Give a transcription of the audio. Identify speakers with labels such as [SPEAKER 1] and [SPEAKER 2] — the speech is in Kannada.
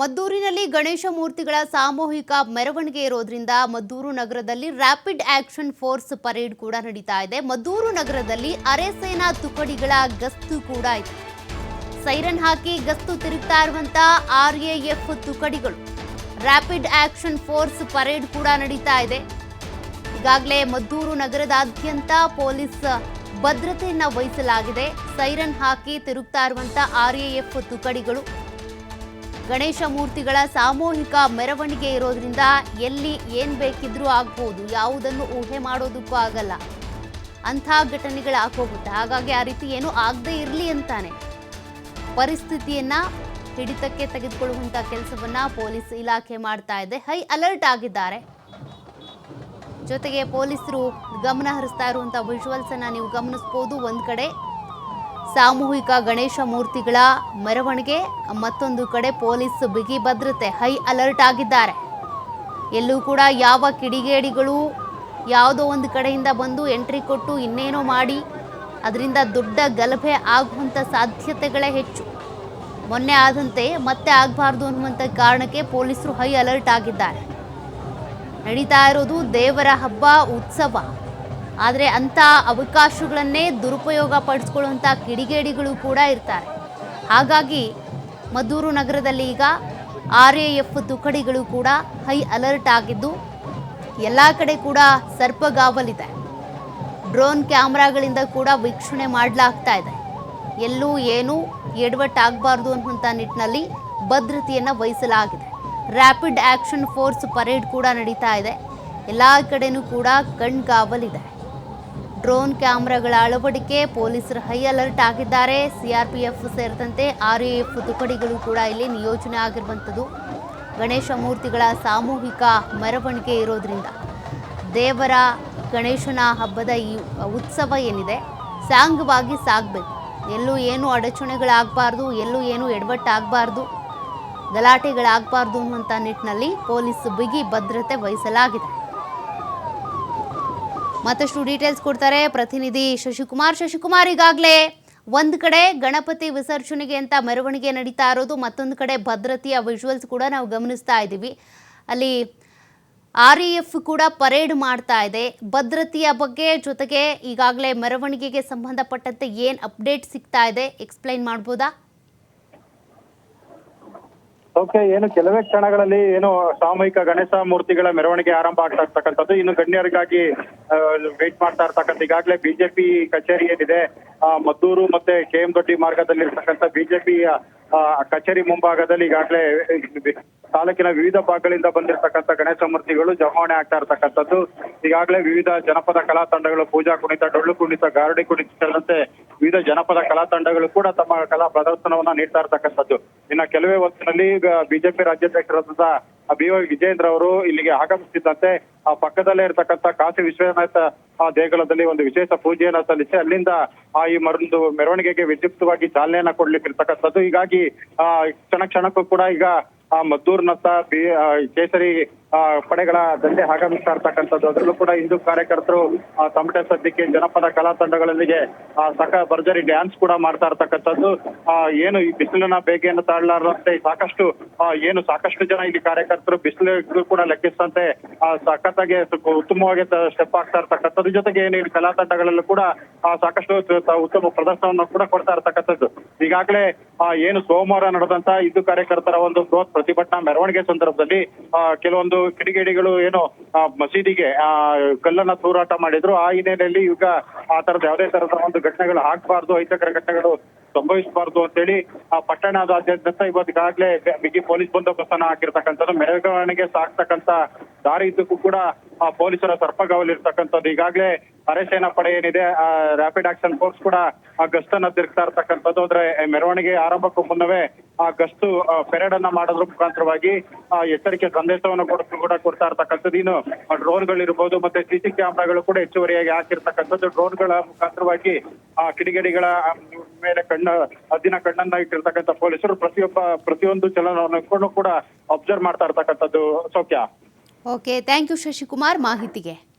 [SPEAKER 1] ಮದ್ದೂರಿನಲ್ಲಿ ಗಣೇಶ ಮೂರ್ತಿಗಳ ಸಾಮೂಹಿಕ ಮೆರವಣಿಗೆ ಇರೋದ್ರಿಂದ ಮದ್ದೂರು ನಗರದಲ್ಲಿ ರ್ಯಾಪಿಡ್ ಆಕ್ಷನ್ ಫೋರ್ಸ್ ಪರೇಡ್ ಕೂಡ ನಡೀತಾ ಇದೆ. ಮದ್ದೂರು ನಗರದಲ್ಲಿ ಅರೆಸೇನಾ ತುಕಡಿಗಳ ಗಸ್ತು ಕೂಡ ಇದೆ. ಸೈರನ್ ಹಾಕಿ ಗಸ್ತು ತಿರುಗ್ತಾ ಇರುವಂತ ಆರ್ಎಎಫ್ ತುಕಡಿಗಳು. ರ್ಯಾಪಿಡ್ ಆಕ್ಷನ್ ಫೋರ್ಸ್ ಪರೇಡ್ ಕೂಡ ನಡೀತಾ ಇದೆ. ಈಗಾಗಲೇ ಮದ್ದೂರು ನಗರದಾದ್ಯಂತ ಪೊಲೀಸ್ ಭದ್ರತೆಯನ್ನ ವಹಿಸಲಾಗಿದೆ. ಸೈರನ್ ಹಾಕಿ ತಿರುಗ್ತಾ ಇರುವಂತ ಆರ್ಎಎಫ್ ತುಕಡಿಗಳು. ಗಣೇಶ ಮೂರ್ತಿಗಳ ಸಾಮೂಹಿಕ ಮೆರವಣಿಗೆ ಇರೋದ್ರಿಂದ ಎಲ್ಲಿ ಏನ್ ಬೇಕಿದ್ರೂ ಆಗ್ಬೋದು, ಯಾವುದನ್ನು ಊಹೆ ಮಾಡೋದಕ್ಕೂ ಆಗಲ್ಲ. ಅಂಥ ಘಟನೆಗಳಾಗೋಗುತ್ತೆ ಹಾಗಾಗಿ ಆ ರೀತಿ ಏನು ಆಗದೆ ಇರಲಿ ಅಂತಾನೆ. ಪರಿಸ್ಥಿತಿಯನ್ನ ಹಿಡಿತಕ್ಕೆ ತೆಗೆದುಕೊಳ್ಳುವಂತ ಕೆಲಸವನ್ನ ಪೊಲೀಸ್ ಇಲಾಖೆ ಮಾಡ್ತಾ ಇದೆ. ಹೈ ಅಲರ್ಟ್ ಆಗಿದ್ದಾರೆ. ಜೊತೆಗೆ ಪೊಲೀಸರು ಗಮನ ಹರಿಸ್ತಾ ವಿಜುವಲ್ಸ್ ಅನ್ನ ನೀವು ಗಮನಿಸಬಹುದು ಒಂದ್ ಕಡೆ. ಸಾಮೂಹಿಕ ಗಣೇಶ ಮೂರ್ತಿಗಳ ಮೆರವಣಿಗೆ, ಮತ್ತೊಂದು ಕಡೆ ಪೊಲೀಸ್ ಬಿಗಿ ಭದ್ರತೆ, ಹೈ ಅಲರ್ಟ್ ಆಗಿದ್ದಾರೆ. ಎಲ್ಲೂ ಕೂಡ ಯಾವ ಕಿಡಿಗೇಡಿಗಳು ಯಾವುದೋ ಒಂದು ಕಡೆಯಿಂದ ಬಂದು ಎಂಟ್ರಿ ಕೊಟ್ಟು ಇನ್ನೇನೋ ಮಾಡಿ, ಅದರಿಂದ ದೊಡ್ಡ ಗಲಭೆ ಆಗುವಂಥ ಸಾಧ್ಯತೆಗಳೇ ಹೆಚ್ಚು. ಮೊನ್ನೆ ಆದಂತೆ ಮತ್ತೆ ಆಗಬಾರ್ದು ಅನ್ನುವಂಥ ಕಾರಣಕ್ಕೆ ಪೊಲೀಸರು ಹೈ ಅಲರ್ಟ್ ಆಗಿದ್ದಾರೆ. ನಡೀತಾ ಇರೋದು ದೇವರ ಹಬ್ಬ, ಉತ್ಸವ. ಆದರೆ ಅಂಥ ಅವಕಾಶಗಳನ್ನೇ ದುರುಪಯೋಗ ಪಡಿಸ್ಕೊಳ್ಳುವಂಥ ಕಿಡಿಗೇಡಿಗಳು ಕೂಡ ಇರ್ತಾರೆ. ಹಾಗಾಗಿ ಮದ್ದೂರು ನಗರದಲ್ಲಿ ಈಗ ಆರ್ ಎ ಎಫ್ ತುಕಡಿಗಳು ಕೂಡ ಹೈ ಅಲರ್ಟ್ ಆಗಿದ್ದು, ಎಲ್ಲ ಕಡೆ ಕೂಡ ಸರ್ಪಗಾವಲಿದೆ. ಡ್ರೋನ್ ಕ್ಯಾಮ್ರಾಗಳಿಂದ ಕೂಡ ವೀಕ್ಷಣೆ ಮಾಡಲಾಗ್ತಾ ಇದೆ. ಎಲ್ಲೂ ಏನೂ ಎಡವಟ್ಟಾಗಬಾರ್ದು ಅನ್ನುವಂಥ ನಿಟ್ಟಿನಲ್ಲಿ ಭದ್ರತೆಯನ್ನು ವಹಿಸಲಾಗಿದೆ. ರ್ಯಾಪಿಡ್ ಆ್ಯಕ್ಷನ್ ಫೋರ್ಸ್ ಪರೇಡ್ ಕೂಡ ನಡೀತಾ ಇದೆ. ಎಲ್ಲ ಕಡೆಯೂ ಕೂಡ ಕಣ್ಗಾವಲಿದೆ. ಡ್ರೋನ್ ಕ್ಯಾಮ್ರಾಗಳ ಅಳವಡಿಕೆ, ಪೊಲೀಸರು ಹೈ ಅಲರ್ಟ್ ಆಗಿದ್ದಾರೆ. ಸಿಆರ್ಪಿಎಫ್ ಸೇರಿದಂತೆ ಆರ್ಎಎಫ್ ತುಕಡಿಗಳು ಕೂಡ ಇಲ್ಲಿ ನಿಯೋಜನೆ ಆಗಿರುವಂಥದ್ದು. ಗಣೇಶ ಮೂರ್ತಿಗಳ ಸಾಮೂಹಿಕ ಮೆರವಣಿಗೆ ಇರೋದ್ರಿಂದ ದೇವರ ಗಣೇಶನ ಹಬ್ಬದ ಈ ಉತ್ಸವ ಏನಿದೆ, ಸಾಂಗವಾಗಿ ಸಾಗಬೇಕು. ಎಲ್ಲೂ ಏನು ಅಡಚಣೆಗಳಾಗಬಾರ್ದು, ಎಲ್ಲೂ ಏನು ಎಡವಟ್ಟಾಗಬಾರ್ದು, ಗಲಾಟೆಗಳಾಗಬಾರ್ದು ಅನ್ನುವಂಥ ನಿಟ್ಟಿನಲ್ಲಿ ಪೊಲೀಸ್ ಬಿಗಿ ಭದ್ರತೆ ವಹಿಸಲಾಗಿದೆ. ಮತ್ತಷ್ಟು ಡೀಟೇಲ್ಸ್ ಕೊಡ್ತಾರೆ ಪ್ರತಿನಿಧಿ ಶಶಿಕುಮಾರ್. ಶಶಿಕುಮಾರ್ ಈಗಾಗಲೇ ಒಂದು ಕಡೆ ಗಣಪತಿ ವಿಸರ್ಜನೆಗೆ ಅಂತ ಮೆರವಣಿಗೆ ನಡೀತಾ ಇರೋದು, ಮತ್ತೊಂದು ಕಡೆ ಭದ್ರತೆಯ ವಿಜುವಲ್ಸ್ ಕೂಡ ನಾವು ಗಮನಿಸ್ತಾ ಇದ್ದೀವಿ. ಅಲ್ಲಿ ಆರ್ ಇ ಎಫ್ ಕೂಡ ಪರೇಡ್ ಮಾಡ್ತಾ ಇದೆ. ಭದ್ರತೆಯ ಬಗ್ಗೆ ಜೊತೆಗೆ ಈಗಾಗಲೇ ಮೆರವಣಿಗೆಗೆ ಸಂಬಂಧಪಟ್ಟಂತೆ ಏನು ಅಪ್ಡೇಟ್ ಸಿಗ್ತಾ ಇದೆ? ಎಕ್ಸ್ಪ್ಲೈನ್ ಮಾಡ್ಬೋದಾ?
[SPEAKER 2] ಓಕೆ, ಏನು ಕೆಲವೇ ಕ್ಷಣಗಳಲ್ಲಿ ಏನು ಸಾಮೂಹಿಕ ಗಣೇಶ ಮೂರ್ತಿಗಳ ಮೆರವಣಿಗೆ ಆರಂಭ ಆಗ್ತಾ ಇರ್ತಕ್ಕಂಥದ್ದು. ಇನ್ನು ಗಣ್ಯರಿಗಾಗಿ ವೇಟ್ ಮಾಡ್ತಾ ಇರ್ತಕ್ಕಂಥ ಈಗಾಗಲೇ ಬಿಜೆಪಿ ಕಚೇರಿ ಏನಿದೆ ಮದ್ದೂರು ಮತ್ತೆ ಕೆ ಎಂ ದೊಡ್ಡಿ ಮಾರ್ಗದಲ್ಲಿ ಇರ್ತಕ್ಕಂಥ ಬಿಜೆಪಿ ಕಚೇರಿ ಮುಂಭಾಗದಲ್ಲಿ ಈಗಾಗಲೇ ತಾಲೂಕಿನ ವಿವಿಧ ಭಾಗಗಳಿಂದ ಬಂದಿರತಕ್ಕಂಥ ಗಣೇಶ ಮೂರ್ತಿಗಳು ಜಮಾವಣೆ ಆಗ್ತಾ ಇರ್ತಕ್ಕಂಥದ್ದು. ಈಗಾಗಲೇ ವಿವಿಧ ಜನಪದ ಕಲಾ ತಂಡಗಳು, ಪೂಜಾ ಕುಣಿತ, ಡೊಳ್ಳು ಕುಣಿತ, ಗಾರುಡಿ ಕುಣಿತ ಸೇರಿದಂತೆ ವಿವಿಧ ಜನಪದ ಕಲಾ ತಂಡಗಳು ಕೂಡ ತಮ್ಮ ಕಲಾ ಪ್ರದರ್ಶನವನ್ನ ನೀಡ್ತಾ ಇರ್ತಕ್ಕಂಥದ್ದು. ಇನ್ನ ಕೆಲವೇ ಹೊತ್ತಿನಲ್ಲಿ ಈಗ ಬಿಜೆಪಿ ರಾಜ್ಯಾಧ್ಯಕ್ಷರಾದಂತಹ ಬಿ ವೈ ವಿಜೇಂದ್ರ ಅವರು ಇಲ್ಲಿಗೆ ಆಗಮಿಸುತ್ತಿದ್ದಂತೆ ಆ ಪಕ್ಕದಲ್ಲೇ ಇರತಕ್ಕಂಥ ಕಾಶಿ ವಿಶ್ವನಾಥ, ಆ ದೇಗುಲದಲ್ಲಿ ಒಂದು ವಿಶೇಷ ಪೂಜೆಯನ್ನು ಸಲ್ಲಿಸಿ ಅಲ್ಲಿಂದ ಆ ಈ ಮರೊಂದು ಮೆರವಣಿಗೆಗೆ ವಿದ್ಯುಕ್ತವಾಗಿ ಚಾಲನೆಯನ್ನ ಕೊಡ್ಲಿಕ್ಕೆ ಇರ್ತಕ್ಕಂಥದ್ದು ಹೀಗಾಗಿ, ಆ ಕ್ಷಣ ಕ್ಷಣಕ್ಕೂ ಕೂಡ ಈಗ ಆ ಮದ್ದೂರಿನತ್ತ ಬಿ ಕೇಸರಿ ಪಡೆಗಳ ದಂಡೆ ಆಗಮಿಸ್ತಾ ಇರ್ತಕ್ಕಂಥದ್ದು. ಅದರಲ್ಲೂ ಕೂಡ ಹಿಂದೂ ಕಾರ್ಯಕರ್ತರು ತಮಟೆ ಸದ್ಯಕ್ಕೆ ಜನಪದ ಕಲಾ ತಂಡಗಳೊಂದಿಗೆ ಸಕ ಭರ್ಜರಿ ಡ್ಯಾನ್ಸ್ ಕೂಡ ಮಾಡ್ತಾ ಇರ್ತಕ್ಕಂಥದ್ದು. ಏನು ಈ ಬಿಸಿಲಿನ ಬೇಗೆಯನ್ನು ತಾಳಲಾರದಂತೆ ಸಾಕಷ್ಟು ಏನು ಸಾಕಷ್ಟು ಜನ ಇಲ್ಲಿ ಕಾರ್ಯಕರ್ತರು ಬಿಸಿಲು ಕೂಡ ಲೆಕ್ಕಿಸದಂತೆ ಸಖತ್ತಾಗಿ ಉತ್ತಮವಾಗಿ ಸ್ಟೆಪ್ ಆಗ್ತಾ ಇರ್ತಕ್ಕಂಥದ್ದು. ಜೊತೆಗೆ ಏನು ಇಲ್ಲಿ ಕಲಾ ತಂಡಗಳಲ್ಲೂ ಕೂಡ ಸಾಕಷ್ಟು ಉತ್ತಮ ಪ್ರದರ್ಶನವನ್ನು ಕೂಡ ಕೊಡ್ತಾ ಇರ್ತಕ್ಕಂಥದ್ದು. ಈಗಾಗಲೇ ಏನು ಸೋಮವಾರ ನಡೆದಂತ ಹಿಂದೂ ಕಾರ್ಯಕರ್ತರ ಒಂದು ಬೃಹತ್ ಪ್ರತಿಭಟನಾ ಮೆರವಣಿಗೆ ಸಂದರ್ಭದಲ್ಲಿ ಕೆಲವೊಂದು ಕಿಡಿಗೇಡಿಗಳು ಏನು ಮಸೀದಿಗೆ, ಆ, ಕಲ್ಲನ್ನ ತೂರಾಟ ಮಾಡಿದ್ರು. ಆ ಹಿನ್ನೆಲೆಯಲ್ಲಿ ಈಗ ಆ ತರದ ಯಾವುದೇ ತರದ ಒಂದು ಘಟನೆಗಳು ಆಗ್ಬಾರ್ದು, ಅಹಿತಕರ ಘಟನೆಗಳು ಸಂಭವಿಸಬಾರ್ದು ಅಂತೇಳಿ, ಆ, ಪಟ್ಟಣದಾದ್ಯಂತ ಇವತ್ತಿಗಾಗ್ಲೇ ಬಿಗಿ ಪೊಲೀಸ್ ಬಂದೋಬಸ್ತನ್ನ ಹಾಕಿರ್ತಕ್ಕಂಥದ್ದು. ಮೆರವಣಿಗೆ ಸಾಕ್ತಕ್ಕಂತ ದಾರಿ ಇದ್ದಕ್ಕೂ ಕೂಡ, ಆ, ಪೊಲೀಸರ ಸರ್ಪಗಾವಲಿರ್ತಕ್ಕಂಥದ್ದು. ಈಗಾಗಲೇ ಅರೆಸೇನಾ ಪಡೆ ಏನಿದೆ, ಆ ರ್ಯಾಪಿಡ್ ಆಕ್ಷನ್ ಫೋರ್ಸ್ ಕೂಡ ಆ ಗಸ್ತನ್ನ ತಿರುಗ್ತಾ ಇರ್ತಕ್ಕಂಥದ್ದು. ಅಂದ್ರೆ, ಮೆರವಣಿಗೆ ಆರಂಭಕ್ಕೂ ಮುನ್ನವೇ ಗಸ್ತು ಪೆರೇಡ್ ಅನ್ನ ಮಾಡೋದ್ರ ಮುಖಾಂತರವಾಗಿ, ಆ ಎಚ್ಚರಿಕೆ ಸಂದೇಶವನ್ನು ಕೊಡ್- ಕೂಡ ಕೊಡ್ತಾ ಇರ್ತಕ್ಕಂಥದ್ದು. ಇನ್ನು ಡ್ರೋನ್ಗಳಿರ್ಬೋದು, ಮತ್ತೆ ಸಿಸಿ ಕ್ಯಾಮ್ರಾಗಳು ಕೂಡ ಹೆಚ್ಚುವರಿಯಾಗಿ ಹಾಕಿರ್ತಕ್ಕಂಥದ್ದು. ಡ್ರೋನ್ಗಳ ಮುಖಾಂತರವಾಗಿ, ಆ ಕಿಡಿಗೇಡಿಗಳ ಮೇಲೆ ಕಣ್ಣ ಹದ್ದಿನ ಕಣ್ಣನ್ನ ಇಟ್ಟಿರ್ತಕ್ಕಂಥ ಪೊಲೀಸರು ಪ್ರತಿಯೊಬ್ಬ, ಪ್ರತಿಯೊಂದು ಚಲನವನ್ನು ಕೂಡ ಅಬ್ಸರ್ವ್ ಮಾಡ್ತಾ ಇರ್ತಕ್ಕಂಥದ್ದು. ಸೌಖ್ಯ.
[SPEAKER 1] Okay thank you Shashikumar. ಮಾಹಿತಿಗೆ.